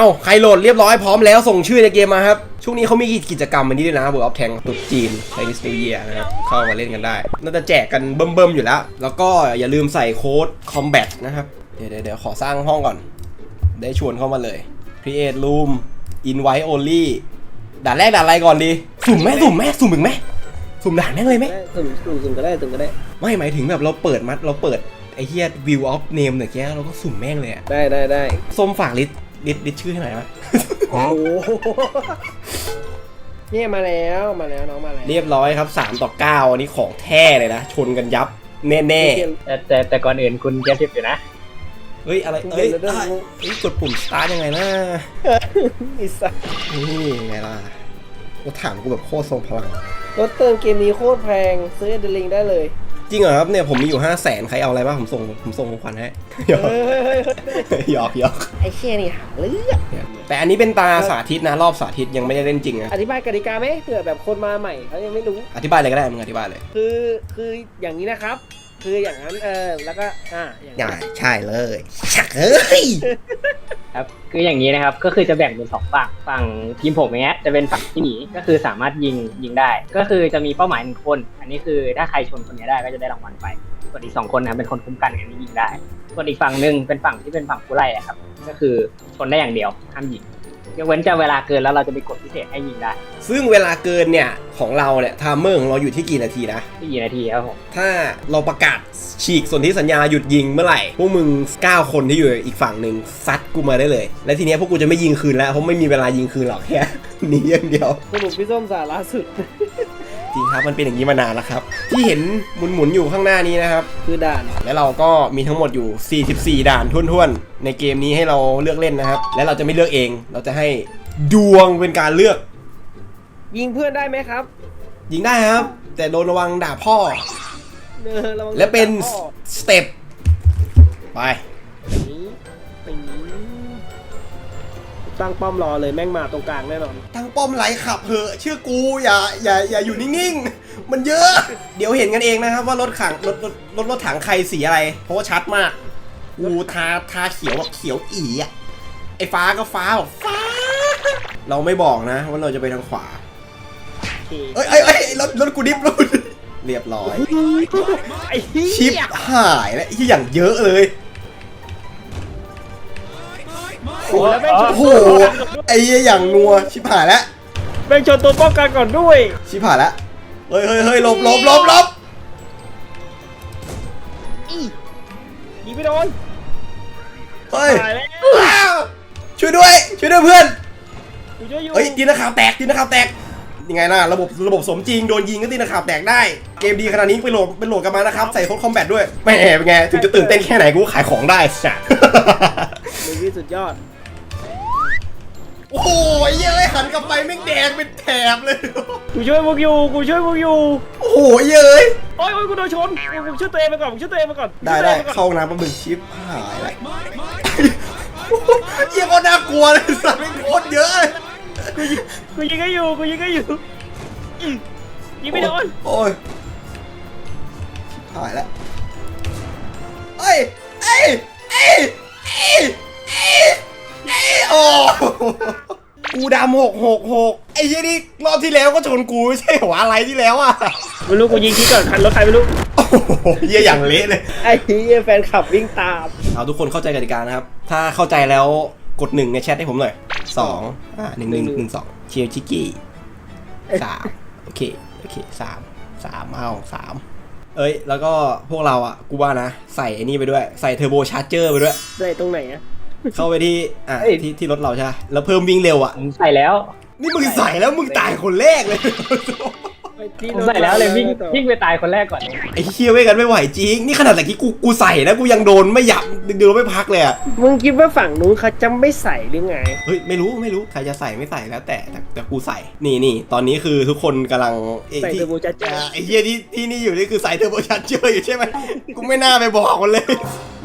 าใครโหลดเรียบร้อยพร้อมแล้วส่งชื่อในเกมมาครับ ช่วงนี้เขามีกิจกรรมอันนี้ด้วยนะ World of Tank ตุ๊ดจีน Chinese New Year นะครับ เข้ามาเล่นกันได้ น่าจะแจกกันเบิ่มๆอยู่แล้ว แล้วก็อย่าลืมใส่โค้ด combat นะครับเดี๋ยวเดี๋ยวเดี๋ยวขอสร้างห้องก่อน ได้ชวนเข้ามาเลย create room invite only ด่านแรกด่านอะไรก่อนดี สุ่มไหมสุ่มไหมสุ่มอีกไหมสุ่มด่านแม่งเลยไหมได้สุ่มสุ่มสุ่มก็ได้สุ่มก็ได้ ไม่หมายถึงแบบเราเปิดมัดเราเปิดไอ้เฮีย view of name เนี่ยแกเราก็สุ่มแม่งเลยอะได้ได้ได้ส้มฝากลิส ต์ลิสต์ลิสต์ชื่อให้หน่อยวะโอ้โหเนี่ยมาแล้วมาแล้วน้องมาแล้วเรียบร้อยครับ3ต่อ9อันนี้ของแท้เลยนะ ชนกันยับ แน่แต่แต่แต่ก่อนอื่นคุณเก็บทิปอยู่นะ ๆเฮ้ย อะไรเอ้ยได้เฮ้ยกดปุ่ม start ยังไงนะ อิสัสนี่ไงล่ะกูถามกูแบบโคตรทรงพลัง รถเติมเกมนี้โคตรแพง ซื้อเดลิงได้เลย จริงเหรอครับเนี่ยผมมีอยู่5 0 0แสนใครเอาอะไรบ้างผมส่งผมส่งของขวัญให้หยอกเฮ้ยเฮ้ยเฮ้ยเฮ้ยหยอกหยอกไอ้เชี่ยนี่หาเรื่องแต่อันนี้เป็นตาสาธิตนะรอบสาธิตยังไม่ได้เล่นจริงนะอธิบายกติกาไหมเผื่อแบบคนมาใหม่เขายังไม่รู้อธิบายเลยก็ได้มึงอธิบายเลย คือคืออย่างนี้นะครับ คืออย่างนั้นเออแล้วก็อ่าอย่างใช่นี้ใช่เลยชักเอ้ย ครับคืออย่างนี้นะครับก็คือจะแบ่งเป็นสองฝั่งฝั่งทีมผมเนี้ยจะเป็นฝั่งที่หนีก็คือสามารถยิงยิงได้ ก็คือจะมีเป้าหมายหนึ่งคน อันนี้คือถ้าใครชนคนนี้ได้ก็จะได้รางวัลไปส่วนอีกสองคนนะครับเป็นคนคุ้มกันอันนี้ยิงได้ส่วนอีกฝั่งหนึ่งเป็นฝั่งที่เป็นฝั่งผู้ไล่อะครับ ก็คือชนได้อย่างเดียวห้ามยิง ยกเว้นจะเวลาเกินแล้วเราจะมีกฎพิเศษให้ยิงได้ซึ่งเวลาเกินเนี่ยของเราเนี่ยไทม์เมอร์ของเราอยู่ที่กี่นาทีนะที่กี่นาทีครับผมถ้าเราประกาศฉีกส่วนที่สัญญาหยุดยิงเมื่อไหร่พวกมึง 9 คนที่อยู่อีกฝั่งหนึ่งซัดกูมาได้เลย และทีเนี้ยพวกกูจะไม่ยิงคืนแล้วเพราะไม่มีเวลายิงคืนหรอกแค่หนีอย่างเดียว สรุปพี่ส้มสาระสุด จริงครับมันเป็นอย่างนี้มานานแล้วครับ ที่เห็นหมุนๆอยู่ข้างหน้านี้นะครับ คือด่าน และเราก็มีทั้งหมดอยู่ 44 ด่านทุ่นๆ ในเกมนี้ให้เราเลือกเล่นนะครับ และเราจะไม่เลือกเอง เราจะให้ดวงเป็นการเลือก ยิงเพื่อนได้ไหมครับ ยิงได้ครับ แต่โดนระวังด่าพ่อ เออระวังและเป็นพ่อสเต็ปไป ตั้งป้อมรอเลยแม่งมาตรงกลางแน่นอน ตั้งป้อมไหลขับเหอะเชื่อกูอย่าอย่าอย่าอยู่นิ่งๆ มันเยอะ เดี๋ยวเห็นกันเองนะครับว่ารถขังรถรถรถรถถังใครสีอะไร เพราะว่าชัดมากกูทาทาเขียวแบบเขียวอีอะไอ้ฟ้าก็ฟ้าบอกฟ้า เราไม่บอกนะว่าเราจะไปทางขวาเอ้ยเอ้ยเอ้ยรถรถกูดิฟรถกูดิฟเรียบร้อย ไอ้เหี้ยชิปหายแล้วที่อย่างเยอะเลย โอ้โหแล้วแม่งชนโอ้โหไอ้เหี้ยอย่างนัวชิบหายแล้วแม่งชนตัวป้องกันก่อนด้วย ชิบหายแล้วเฮ้ยเฮ้ยเฮ้ยหลบหลบหลบหลบยิงไม่โดนเฮ้ยตายแล้วอ้าวช่วยด้วยช่วยด้วยเพื่อนกูช่วยอยู่เฮ้ยตีนักข่าวแตกตีนักข่าวแตกยังไงล่ะระบบระบบสมจริงโดนยิงก็ตีนักข่าวแตกได้ เกมดีขนาดนี้ไปโหลดไปโหลดกันมานะครับใส่โค้ดคอมแบทด้วยแหม่เป็นไงถึงจะตื่นเต้นแค่ไหนกูก็ขายของได้สัสมือที่สุดยอดโอ้โหเย้ย หันกลับไปแม่งแดงเป็นแถบเลย กูช่วยพวกอยู่ กูช่วยพวกอยู่ โอ้โหเย้ยโอ้ยโอ้ยกูโดนชนกูกูช่วยตัวเองไปก่อนกูช่วยตัวเองไปก่อนได้ได้ช่วยตัวองปก่อนเข้าห้องน้ำแป๊บนึงชิปหายแล้วเยี่ยโคตรน่ากลัวเลยสัตว์ไม่งโคตรเยอะเลยกูยิงให้อยู่ กูยิงให้อยู่อืมยิงไม่โดนโอ้ยชิบหายแล้วเอ้ยเอ้ยเอ้ยเอ้ยเอ้ยเอ้ยโอ้ กูดำหกหกหกไอ้เหี้ยนี่รอบที่แล้วก็ชนกูไม่ใช่หัวอะไรที่แล้วอะไม่รู้กูยิงที่ก่อนคันรถใครไม่รู้โอ้โหเหี้ยอย่างเละเลยไอ้เหี้ยแฟนขับวิ่งตามเอาทุกคนเข้าใจกติกานะครับ ถ้าเข้าใจแล้วกดหนึ่งในแชทให้ผมหน่อยสองอ่าหนึ่งหนึ่งหนึ่งสองเชียร์ชิกกี้สามโอเคโอเคสามสามเอาสามเอ้ย แล้วก็พวกเราอะ กูว่านะ ใส่ไอ้นี่ไปด้วย ใส่เทอร์โบชาร์เจอร์ไปด้วยได้ตรงไหนอะ เข้าไปที่อ่าเอ้ย ที่ที่รถเราใช่ไหมแล้วเพิ่มวิ่งเร็วอะ ผมใส่แล้ว นี่มึงใส่แล้วมึงตายคนแรกเลยไปที่ ผมรถใส่แล้วเลยวิ่งต่อวิ่งไปตายคนแรกก่อนเลยไอ้เชี่ยไว้กันไม่ไหวจริง นี่ขนาดแต่กี้กูกูใส่นะกูยังโดนไม่หยับดึงๆไม่พักเลยอะมึงคิดว่าฝั่งนู้นเขาจะไม่ใส่หรือไง เฮ้ยไม่รู้ไม่รู้ใครจะใส่ไม่ใส่แล้วแต่แต่แต่กูใส่ นี่นี่ตอนนี้คือทุกคนกำลังไอ้ใส่ที่เทอร์โบชาร์เจอร์อ่าไอ้เฮียที่ที่นี่อยู่นี่คือใส่เทอร์โบชาร์เจอร์อยู่ใช่ไหมกูไม่น่าไปบอกมันเลย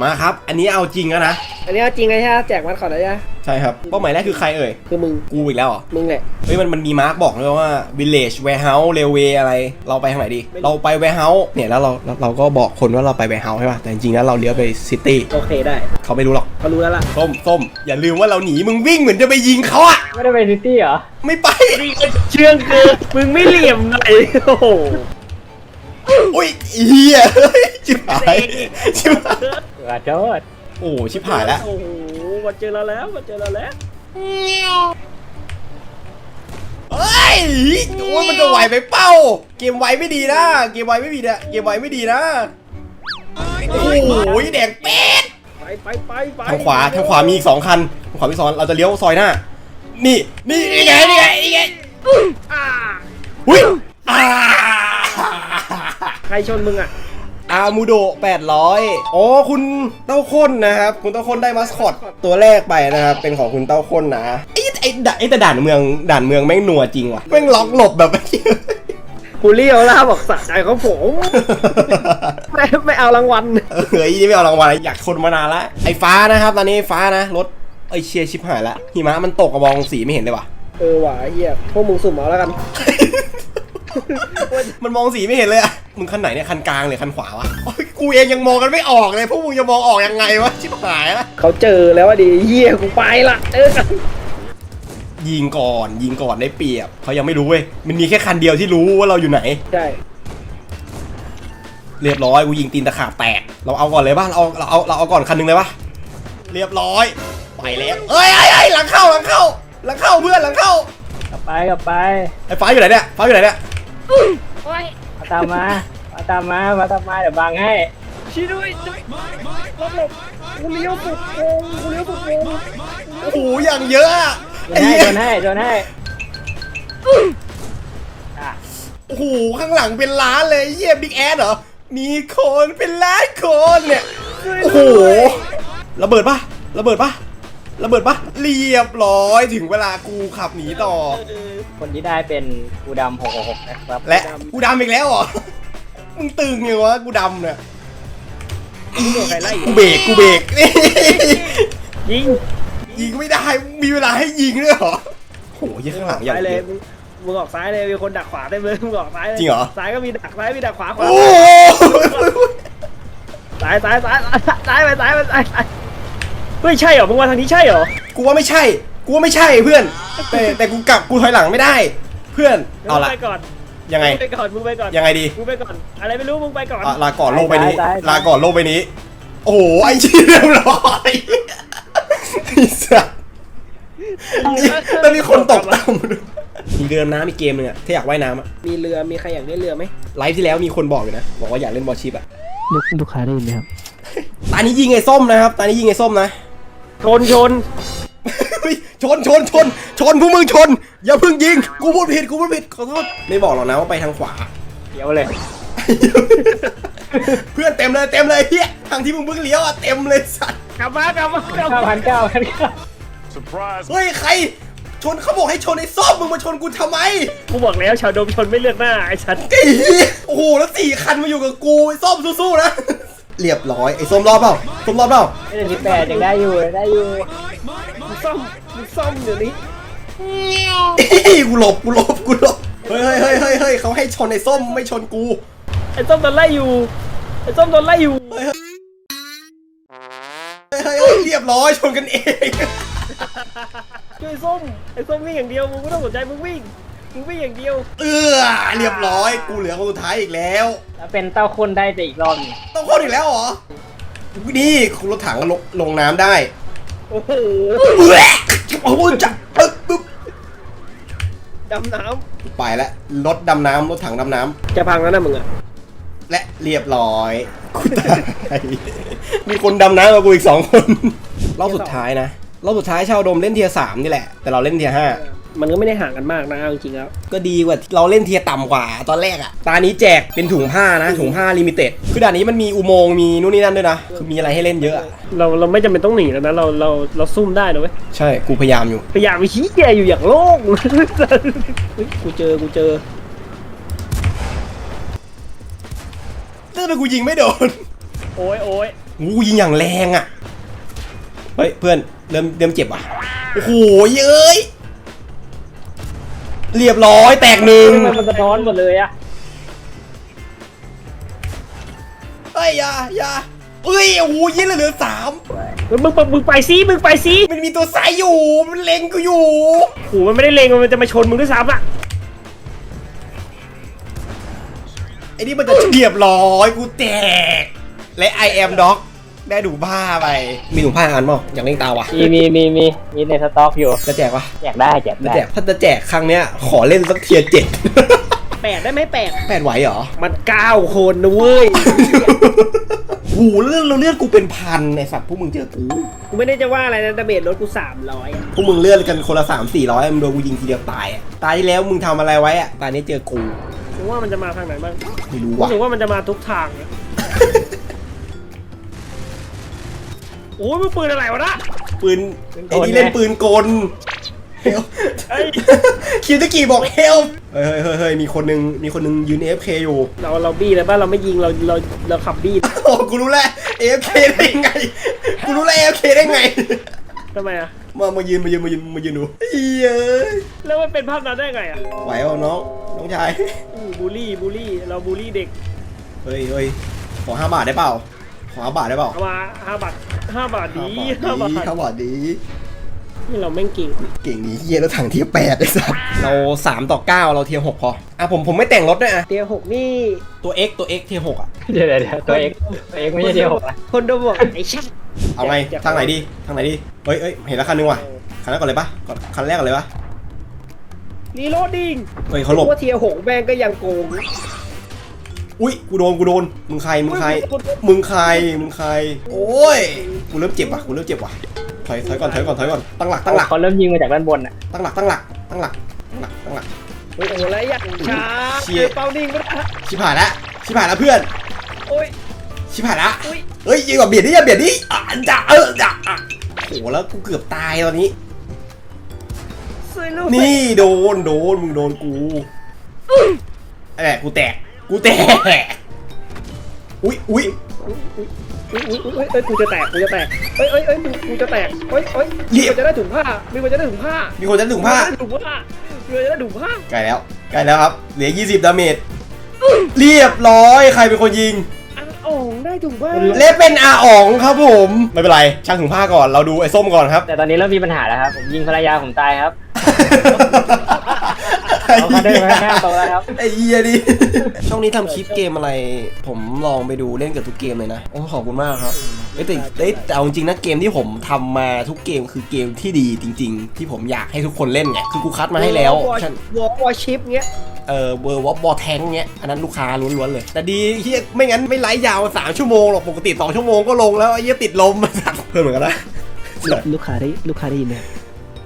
มาครับ อันนี้เอาจริงแล้วนะอันนี้เอาจริงไงใช่ไหมแจกมัดก่อนนะจ๊ะใช่ครับเป้าหมายแรกคือใครเอ่ยคือมึงกูอีกแล้วเหรอมึงแหละเฮ้ยมันมันมีมาร์กบอกเลยว่า village warehouse railway อะไร เราไปทางไหนดี เราไปแวร์เฮาส์เนี่ยแล้วเราเราเราก็บอกคนว่าเราไปแวร์เฮาส์ใช่ป่ะแต่จริงๆแล้วเราเลี้ยวไปซิตี้โอเคได้เขาไม่รู้หรอกเขารู้แล้วล่ะส้มส้มอย่าลืมว่าเราหนีมึงวิ่งเหมือนจะไปยิงเขาอะไม่ได้ไปซิตี้เหรอไม่ไปเชื่องเกินมึงไม่เหลี่ยมหน่อยโอ้โหอุ้ยเฮียชิบหายชิบหายขอโทษโอ้ชิบหายแล้วโอ้โหมาเจอเราแล้วมาเจอเราแล้วเฮ้ย โอ้ยมันจะไหวไปเป้า เกมไวไม่ดีนะ เกมไวไม่ดีนะ เกมไวไม่ดีนะ โอ้โหแดงเป็ดไปไปไปไปทางขวาทางขวามีอีกสองคันทางขวามีสองคันเราจะเลี้ยวซอยหน้า นี่นี่นี่ไงนี่ไงนี่ไงอ่าหุ้ยอ่าใครชนมึงอะอามูโด800อ๋อคุณเต้าข้นนะครับ คุณเต้าข้นได้มาสคอตตัวแรกไปนะครับ เป็นของคุณเต้าข้นนะไอ้ไอ้ด่านไอ้แต่ด่านเมืองด่านเมืองแม่งนัวจริงว่ะแม่งล็อกหลบแบบกูเลี้ยวแล้วบอกสะใจของผม ไม่ไม่เอารางวัลเออไอ้นี่ไม่เอารางวัลอยากคนมานานละไอ้ฟ้านะครับ ตอนนี้ฟ้านะรถไอยเชียร์ชิบหายละหิมะมันตกกระบองสีไม่เห็นเลยว่ะเออว่ะไอ้เหี้ยพวกมึงสุ่มเอาแล้วกัน มันมองสีไม่เห็นเลยอะมึงคันไหนเนี่ยคันกลางหรือคันขวาวะโอ้ยกูเองยังมองกันไม่ออกเลยพวกมึงจะมองออกยังไงวะชิบหายละเขาเจอแล้วว่าดีเหี้ยกูไปละเจอกัน ยิงก่อน ยิงก่อนได้เปรียบเขายังไม่รู้เว้ยมันมีแค่คันเดียวที่รู้ว่าเราอยู่ไหน ใช่ เรียบร้อยกูยิงตีนตะขาบแตก เราเอาก่อนเลยป่ะเราเอาเราเอาเราเอาก่อนคันหนึงเลยป่ะเรียบร้อย ไปแล้วเอ้ยเอ้ยเอ้ยหลังเข้าหลังเข้าหลังเข้าเพื่อนหลังเข้ากลับไปกลับไปไอ้ฟ้าอยู่ไหนเนี่ยฟ้าอยู่ไหนเนี่ยมาตามมา มาตามมามาตามมาเดี๋ยวบังให้ชี้ด้วยด้วยรถหลบกูเลี้ยวสุดโกงกูเลี้ยวสุดโกงโอ้โหอย่างเยอะอะโด ไอ้นให้เหี้ย โดนให้โดนให้อะโอ้โหข้างหลังเป็นล้านเลยเยี่ยบิ๊กแอดเหรอ มีคนเป็นล้านคนเนี่ย โอ้โห ระเบิดปะระเบิดปะระเบิดปะเรียบร้อยถึงเวลากูขับหนีต่อ คนที่ได้เป็นกูดำ666นะครับและกูดำอีกแล้วเหรอ มึงตึงไงวะกูดำเนี่ยมึงโดนใครไล่กูเบรกกูเบรกนี่ยิง ยิงไม่ได้ มีเวลาให้ยิงด้วยเหรอโอ้โหยี่ข้างหลังอย่างซ้ายเลยเยอะมึงมึงออกซ้ายเลยมีคนดักขวาได้เลยมึงออกซ้ายลยจริงเหรอ ซ้ายก็มีดักซ้ายมีดักขวาขวาโอ้โหซ้ายซ้ายซ้ายซ้ายไปซ้ายไปซ้ายซ้ายเฮ้ยใช่เหรอมึงมาทางนี้ใช่เหรอกูว่าไม่ใช่ กูว่าไม่ใช่เพื่อน แต่แต่กูกลับกูถอยหลังไม่ได้ เพื่อน เอาละมึงไปก่อนยังไง มึงไปก่อนมึงไปก่อนยังไงดี มึงไปก่อน อะไรไม่รู้มึงไปก่อนอะลาก่อนโลกใบนี้ลาก่อนโลกใบนี้ โอ้โหไอ้ชี้เรียบร้อยไอ้ สัสแล้วมีคนตกต่ำด้วยมีเรือดำน้ำอีกเกมหนึงอะถ้าอยากว่ายน้ำอะมีเรือมีใครอยากได้เรือไหมไลฟ์ที่แล้วมีคนบอกอยู่นะ บอกว่าอยากเล่นบอลชิปอะลูกลูกค้าได้ยินไหมครับ ตานี้ยิงไอ้ส้มนะครับ ตานี้ยิงไอ้ส้มนะ ชนชนเฮ้ยชนชนชนชนพวกมึงชน อย่าเพิ่งยิง กูพูดผิดกูพูดผิดขอโทษ ไม่บอกหรอกนะว่าไปทางขวา เดี๋ยวเลย เพื่อนเต็มเลยเต็มเลยเฮียทางที่มึงเพิ่งเลี้ยวอะเต็มเลยสัตว์กลับมากลับมากลับเก้ามาพันเก้าพันเก้า Surprise! เฮ้ยใคร ชนเขาบอกให้ชนไอ้ส้มมึงมาชนกูทำไมกูบอกแล้วชาวโดมชนไม่เลือกหน้าไอ้ชัดไอ้เหี้ยโอ้โหแล้วสี่คันมาอยู่กับกูไอ้ส้มสู้ๆนะเรียบร้อยไอ้ส้มรอบเปล่าส้มรอบเปล่าไม่ได้สิบแปดยังได้อยู่ยังได้อยู่มึงซ่อมมึงซ่อมเดี๋ยวนี้กูหลบกูหลบกูหลบเฮ้ยเฮ้ยเฮ้ยเฮ้ยเฮ้ยเขาให้ชนไอ้ส้มไม่ชนกู ไอ้ส้มโดนไล่อยู่ ไอ้ส้มโดนไล่อยู่ เฮ้ยเฮ้ยเรียบร้อยชนกันเองช่วยส้ม ไอ้ส้มวิ่งอย่างเดียว มึงไม่ต้องสนใจ มึงวิ่ง มึงวิ่งอย่างเดียว เออเรียบร้อยกูเหลือคนสุดท้ายอีกแล้วแล้วเป็นเต้าคนได้แต่อีกรอบหนึงต้องคนอีกแล้วเหรอนี่คุณรถถังลงลงน้ำได้โอ้โหแหวกโอ้โหจับปึ๊บปึ๊บดำน้ไปแล้วรถดำน้ำรถถังดำน้ำำจะพังแล้วนะมึงอะ และเรียบร้อยกูตายมีคนดำน้ำกับกูอีกสองคนรอบสุดท้ายนะรอบสุดท้ายชาวโดมเล่นเทียร์สามนี่แหละ แต่เราเล่นเทียร์ห้ามันก็ไม่ได้ห่างกันมากนะเอาจริงๆแล้ว ก็ดีกว่าเราเล่นเทียร์ต่ำกว่า ตอนแรกอะตานี้แจกเป็นถุงผ้านะ ถุงผ้าลิมิเต็ดคือด่านนี้มันมีอุโมงค์มีนู่นนี่นั่นด้วยนะคือมีอะไรให้เล่นเยอะอะเราเราไม่จำเป็นต้องหนีแล้วนะเราเราเราซุ่มได้นะเว้ยใช่กูพยายามอยู่พยายามไปชี้แกอยู่อย่างโล่งเฮ้ยกูเจอกูเจอ แต่ทำไมกูยิงไม่โดนโอ้ยโอ้ยกูยิงอย่างแรงอะ เฮ้ยเพื่อนเริ่มเริ่มเจ็บอะ โอ้โหเย้ย เรียบร้อยแตกหนึ่ง ทำไมมันสะท้อนหมดเลยอะเอ้ยอยาอยาเอ้ยโอ้โหยี่เหลือสามมึงมึงมึงไปซิมึงไปซิมันมีตัวสายอยู่ มันเล็งกูอยู่ โอ้โหมันไม่ได้เลงมันจะมาชนมึงด้วยซ้ำอะ ไอ้นี่มันจะเรียบร้อยกูแตก และ I am dog ได้ดูผ้าไป มีถุงผ้าอันมั้งอยากเล่งตาวะมีมีมีมีมีในสต็อกอยู่จะแจกวะแจกได้แจกจะได้แจกถ้าจะแจกครั้งเนี้ยขอเล่นสักเทียร์เจ็ด แปดได้ไหมแปดแปดไหวเหรอ มันเก้าคนนะเว้ย หูเลือดเราเลือดกูเป็นพันไอสัตว์พวกมึงเจอกูกูไม่ได้จะว่าอะไรนะดาเมจรถกูสามร้อยพวกมึงเลือดกันคนละสามสี่ร้อยมึงโดนกูยิงทีเดียวตายอะตายที่แล้วมึงทำอะไรไว้อะตายนี้เจอกู กูว่ามันจะมาทางไหนบ้างไม่รู้รู้ว่ะสึกว่ามันจะมาทุกทางอะโอ้ยมึงปืนอะไรวะนะ ปืนไอ้นี่เล่นปืนกลเฮลเฮ้ย คิวตะกี้บอกเฮลเฮ้ยเฮ้ยเฮ้ยเฮ้ยมีคนนึงมีคนนึงยืน AFK อยู่ เราเราบี้เลยป่ะเราไม่ยิงเราเราเราขับบี้โอ้กูรู้แล้ว AFK ได้ไง กูรู้แล้ว AFK ได้ไง ทำไมอะมา มายืน มายืน มายืน มายืนดูเฮ้ยแล้วมันเป็นภาพนั้นได้ไงอะไหวเปล่าน้อง น้องชาย อู้บูลลี่บูลลี่ เราบูลลี่เด็กเฮ้ยเฮ้ยขอห้าบาทได้เปล่า ขอห้าบาทได้เปล่าเอามาห้าบาทห้าบาทดีห้าห้าบาบาททดีห้าบาทดี นี่เราแม่งเก่งเก่งนี้เฮียแล้วถังเทียร์แปดไอ้สัสเราสามต่อเก้าเราเทียร์หกพอ อะผมผมไม่แต่งรถด้วยอะเตียหกนี่ตัว X ตัว X เทียร์หกอะ เดี๋ยวเดี๋ยวเดี๋ยวตัวเอกตัวเอกไม่ใช่เดียวหกนะคนโดนบอกไอ้ชักเอาไงอยากทางไหนดีทางไหนดี เฮ้ยเฮ้ยเห็นแล้วคันนึงว่ะ คันแรกก่อนเลยปะก่อนคันแรกก่อนเลยปะ รีโหลดดิ้งเฮ้ยเขาหลบ ว่าเทียหกแม่งก็ยังโกงอุ้ยกูโดนกูโดน มึงใครมึงใคร มึงใครมึงใคร โอ้ย กูเริ่มเจ็บว่ะกูเริ่มเจ็บว่ะถอยถอยก่อนถอยก่อนถอยก่อน ตั้งหลักตั้งหลัก เขาเริ่มยิงมาจากด้านบนอะตั้งหลักตั้งหลักตั้งหลักตั้งหลักตั้งหลัก โอ้ยโอ้ยแล้วอยากช้าเชี่ย เป้านิ่งก็ได้ชิบหายละชิบหายละเพื่อน โอ้ย ชิบหายละอุ้ยเฮ้ยยิงแบบเบียดดิอย่าเบียดดิอะจ้ะเออจ้ะอะโหแล้วกูเกือบตายตอนนี้ สวยลูกนี่โดนโดนมึงโดนกูไอ้แหละกูแตกกูแตกอุ้ยอุ้ยอุ้ยอุ้ยอุ้ยอุ้ยเอ้ยกูจะแตกกูจะแตกเอ้ยเอ้ยเอ้ยมึงกูจะแตกเอ้ยเอ้ยมีคนจะได้ถุงผ้ามีคนจะได้ถุงผ้ามีคนจะถุงผ้ามีคนจะได้ถุงผ้ามีคนจะได้ถุงผ้าใกล้แล้วใกล้แล้วครับเหลือ 20 ดาเมจเรียบร้อยใครเป็นคนยิงอะโอ่งได้ถุงผ้าเละเป็นอาอ๋องครับผมไม่เป็นไรช่างถุงผ้าก่อนเราดูไอ้ส้มก่อนครับ แต่ตอนนี้เริ่มมีปัญหาแล้วครับผมยิงภรรยาผมตายครับ เอามาเดินมาข้างๆตรงแล้วครับ ไอ้เหี้ยดิช่องนี้ทำคลิปเกมอะไร ผมลองไปดูเล่นกับทุกเกมเลยนะโอ้ขอบคุณมากครับเอ้ยแต่เอ้ยแต่เอาจริงๆนะเกมที่ผมทำมาทุกเกมคือเกมที่ดีจริง ๆ ที่ผมอยากให้ทุกคนเล่นไงคือกูคัดมาให้แล้ววอฉัน วอวอชิปเงี้ย เออเบอร์วอบบอแทงเนี้ยอันนั้นลูกค้าล้วนๆเลย แต่ดีเฮียไม่งั้นไม่ไลฟ์ยาว 3 ชั่วโมงหรอก ปกติ 2 ชั่วโมงก็ลงแล้วไอ้เฮียติดลม เพิ่มเหมือนกันนะ ลูกค้าได้ลูกค้าได้ยินไหม